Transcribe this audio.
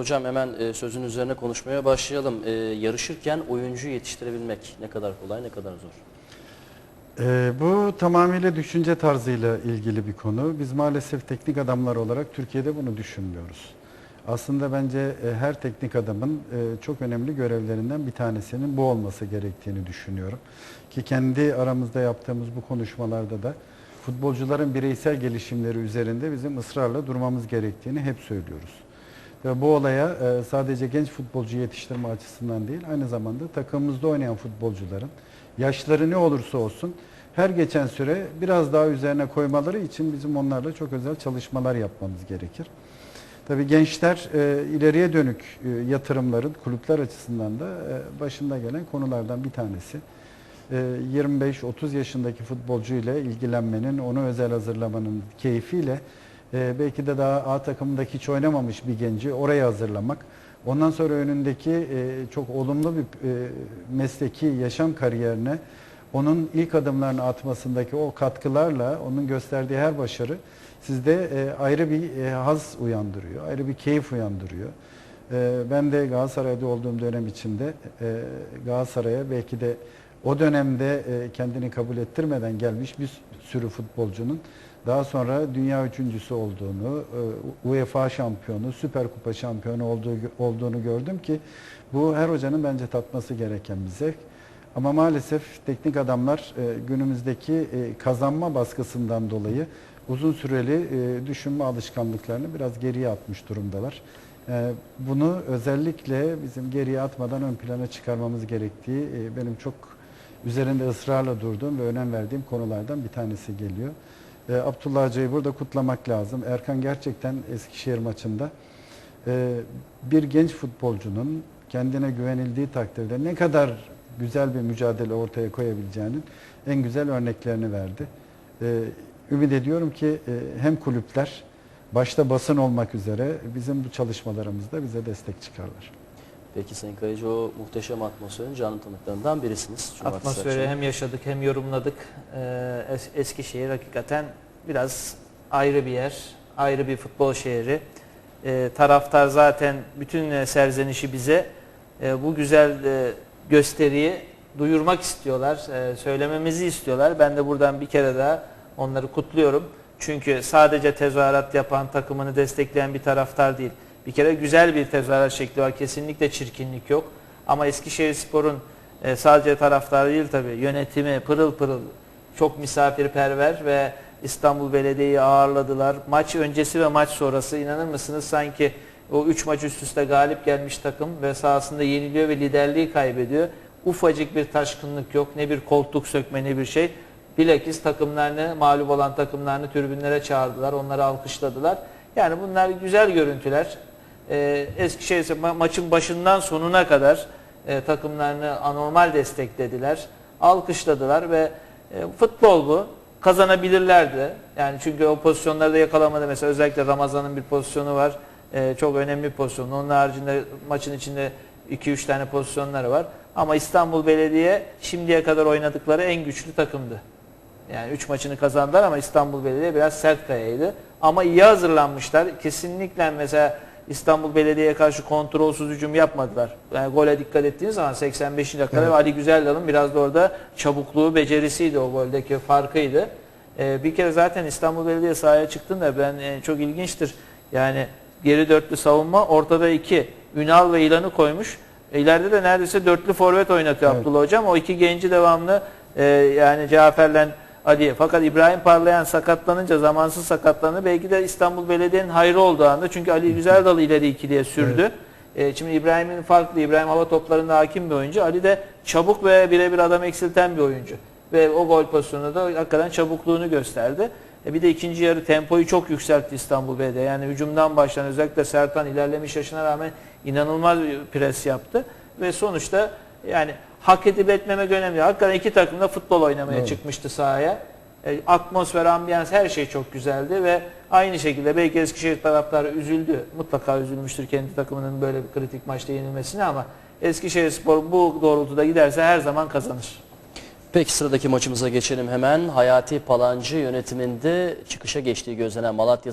Hocam hemen e, sözün üzerine konuşmaya başlayalım. E, yarışırken oyuncu yetiştirebilmek ne kadar kolay ne kadar zor? Ee, bu tamamıyla düşünce tarzıyla ilgili bir konu. Biz maalesef teknik adamlar olarak Türkiye'de bunu düşünmüyoruz. Aslında bence e, her teknik adamın çok önemli görevlerinden bir tanesinin bu olması gerektiğini düşünüyorum. Ki kendi aramızda yaptığımız bu konuşmalarda da futbolcuların bireysel gelişimleri üzerinde bizim ısrarla durmamız gerektiğini hep söylüyoruz. Ve bu olaya e, sadece genç futbolcu yetiştirme açısından değil, aynı zamanda takımımızda oynayan futbolcuların yaşları ne olursa olsun her geçen süre biraz daha üzerine koymaları için bizim onlarla çok özel çalışmalar yapmamız gerekir. Tabii gençler e, ileriye dönük e, yatırımların kulüpler açısından da başında gelen konulardan bir tanesi. E, 25-30 yaşındaki futbolcu ile ilgilenmenin, onu özel hazırlamanın keyfiyle e, belki de daha A takımındaki hiç oynamamış bir genci oraya hazırlamak. Ondan sonra önündeki e, çok olumlu bir e, mesleki yaşam kariyerine onun ilk adımlarını atmasındaki o katkılarla onun gösterdiği her başarı sizde e, ayrı bir e, haz uyandırıyor, ayrı bir keyif uyandırıyor. E, ben de Galatasaray'da olduğum dönem içinde e, Galatasaray'a belki de o dönemde e, kendini kabul ettirmeden gelmiş bir sürü futbolcunun daha sonra dünya üçüncüsü olduğunu, e, UEFA şampiyonu, Süper Kupa şampiyonu olduğu, olduğunu gördüm ki bu her hocanın bence tatması gereken bir zevk. Ama maalesef teknik adamlar e, günümüzdeki kazanma baskısından dolayı uzun süreli düşünme alışkanlıklarını biraz geriye atmış durumdalar. Bunu özellikle bizim geriye atmadan ön plana çıkarmamız gerektiği benim çok üzerinde ısrarla durduğum ve önem verdiğim konulardan bir tanesi geliyor. E, Abdullah Hoca'yı burada kutlamak lazım. Erkan gerçekten Eskişehir maçında e, bir genç futbolcunun kendine güvenildiği takdirde ne kadar güzel bir mücadele ortaya koyabileceğinin en güzel örneklerini verdi. E, ümit ediyorum ki e, hem kulüpler başta basın olmak üzere bizim bu çalışmalarımızda bize destek çıkarlar. Peki Sayın Kayıcı o muhteşem atmosferin canlı tanıklarından birisiniz. Cumartesi Atmosferi akşamı. hem yaşadık hem yorumladık. Ee, Es- Eskişehir hakikaten biraz ayrı bir yer, ayrı bir futbol şehri. Ee, taraftar zaten bütün serzenişi bize e, bu güzel e, gösteriyi duyurmak istiyorlar, e, söylememizi istiyorlar. Ben de buradan bir kere daha onları kutluyorum. Çünkü sadece tezahürat yapan, takımını destekleyen bir taraftar değil. Bir kere güzel bir tezahürat şekli var. Kesinlikle çirkinlik yok. Ama Eskişehir Spor'un e, sadece taraftarı değil tabii yönetimi pırıl pırıl çok misafirperver ve İstanbul Belediye'yi ağırladılar. Maç öncesi ve maç sonrası inanır mısınız sanki o 3 maç üst üste galip gelmiş takım ve sahasında yeniliyor ve liderliği kaybediyor. Ufacık bir taşkınlık yok. Ne bir koltuk sökme ne bir şey. Bilakis takımlarını, mağlup olan takımlarını tribünlere çağırdılar. Onları alkışladılar. Yani bunlar güzel görüntüler. Ee, Eskişehir ma- maçın başından sonuna kadar e, takımlarını anormal desteklediler. Alkışladılar ve e, futbol bu. Kazanabilirlerdi. Yani çünkü o pozisyonları da yakalamadı. Mesela özellikle Ramazan'ın bir pozisyonu var. E, çok önemli bir pozisyon. Onun haricinde maçın içinde 2-3 tane pozisyonları var. Ama İstanbul Belediye şimdiye kadar oynadıkları en güçlü takımdı. Yani 3 maçını kazandılar ama İstanbul Belediye biraz sert kayaydı. Ama iyi hazırlanmışlar. Kesinlikle mesela İstanbul Belediye'ye karşı kontrolsüz hücum yapmadılar. Yani gole dikkat ettiğiniz zaman 85. dakikada Evet. Ali Güzeldal'ın biraz da orada çabukluğu, becerisiydi o goldeki farkıydı. Ee, bir kere zaten İstanbul Belediye sahaya çıktığında ben e, çok ilginçtir. Yani geri dörtlü savunma, ortada iki. Ünal ve İlan'ı koymuş. E, İleride de neredeyse dörtlü forvet oynatıyor Evet. Abdullah Hocam. O iki genci devamlı e, yani Cafer'le Ali'ye. Fakat İbrahim Parlayan sakatlanınca, zamansız sakatlandı. Belki de İstanbul Belediye'nin hayrı olduğu anda. Çünkü Ali Güzeldal ileri ikiliye sürdü. E, şimdi İbrahim'in farklı. İbrahim hava toplarında hakim bir oyuncu. Ali de çabuk ve birebir adam eksilten bir oyuncu. Ve o gol pozisyonunda da hakikaten çabukluğunu gösterdi. E, bir de ikinci yarı tempoyu çok yükseltti İstanbul Belediye. Yani hücumdan başlayan özellikle Sertan ilerlemiş yaşına rağmen inanılmaz bir pres yaptı. Ve sonuçta yani hak edip etmemek önemli. Hakikaten iki takım da futbol oynamaya Evet. çıkmıştı sahaya. E, atmosfer, ambiyans her şey çok güzeldi ve aynı şekilde belki Eskişehir taraftarı üzüldü. Mutlaka üzülmüştür kendi takımının böyle bir kritik maçta yenilmesine ama Eskişehir Spor bu doğrultuda giderse her zaman kazanır. Peki sıradaki maçımıza geçelim hemen. Hayati Palancı yönetiminde çıkışa geçtiği gözlenen Malatya